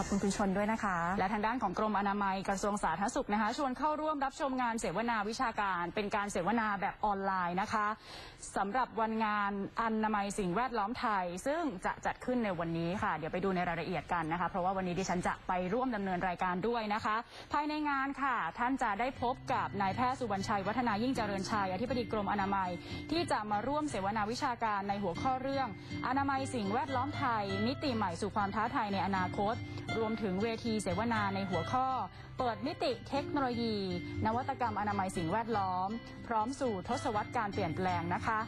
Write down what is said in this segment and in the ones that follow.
อบคุณคุณชนด้วยนะคะ และทางด้านของกรมอนามัยกระทรวงสาธารณสุขนะคะ ชวนเข้าร่วมรับชมงานเสวนาวิชาการ เป็นการเสวนาแบบออนไลน์นะคะสำหรับวันงานอนามัยสิ่งแวดล้อมไทย ซึ่งจะจัดขึ้นในวันนี้ค่ะ เดี๋ยวไปดูในรายละเอียดกันนะคะ เพราะว่าวันนี้ดิฉันจะไปร่วมดำเนินรายการด้วยนะคะ ภายในงานค่ะ ท่านจะได้พบกับนายแพทย์สุวรรณชัย วัฒนายิ่งเจริญชัยอธิบดีกรมอนามัย ที่จะมาร่วมเสวนาวิชาการในหัวข้อเรื่อง อนามัยสิ่งแวดล้อมไทย มิติใหม่สู่ความท้าทายในอนาคตรวมถึงเวทีเสวนาในหัวข้อ เปิดมิติเทคโนโลยี นวัตกรรมอนามัยสิ่งแวดล้อม พร้อมสู่ทศวรรษการเปลี่ยนแปลงนะคะ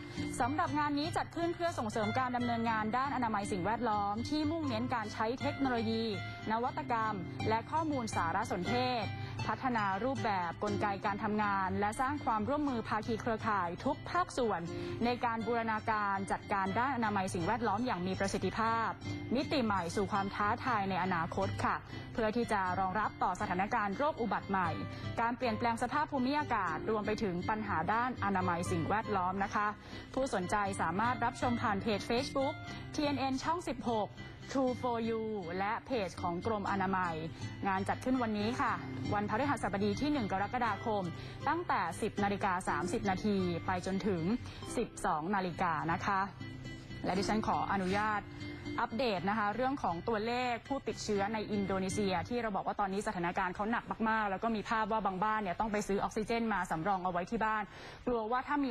สำหรับงานนี้จัดขึ้นเพื่อส่งเสริมการดำเนินงานด้านอนามัยสิ่งแวดล้อม ที่มุ่งเน้นการใช้เทคโนโลยี นวัตกรรม และข้อมูลสารสนเทศ พัฒนารูปแบบกลไกการทำงาน และสร้างความร่วมมือภาคีเครือข่ายทุกภาคส่วน ในการบูรณาการจัดการด้านอนามัยสิ่งแวดล้อมอย่างมีประสิทธิภาพ มิติใหม่สู่ความท้าทายในอนาคตคตค่ะ เพื่อที่จะรองรับต่อสถานการณ์โรคอุบัติใหม่ การเปลี่ยนแปลงสภาพภูมิอากาศ รวมไปถึงปัญหาด้านอนามัยสิ่งแวดล้อมนะคะ ผู้สนใจสามารถรับชมผ่านเพจ Facebook TNN ช่อง 16 True for You และเพจของกรมอนามัย งานจัดขึ้นวันนี้ค่ะ วันพฤหัสบดีที่ 1 กรกฎาคม ตั้งแต่ 10 นาฬิกา 30 นาทีไปจนถึง 12 นาฬิกานะคะ และดิฉันขออนุญาต อัปเดตนะคะ เรื่องของตัวเลขผู้ติดเชื้อในอินโดนีเซีย ที่เราบอกว่าตอนนี้สถานการณ์เขาหนักมากๆ แล้วก็มีภาพว่าบางบ้านเนี่ยต้องไปซื้อออกซิเจนมาสำรองเอาไว้ที่บ้าน กลัวว่าถ้ามี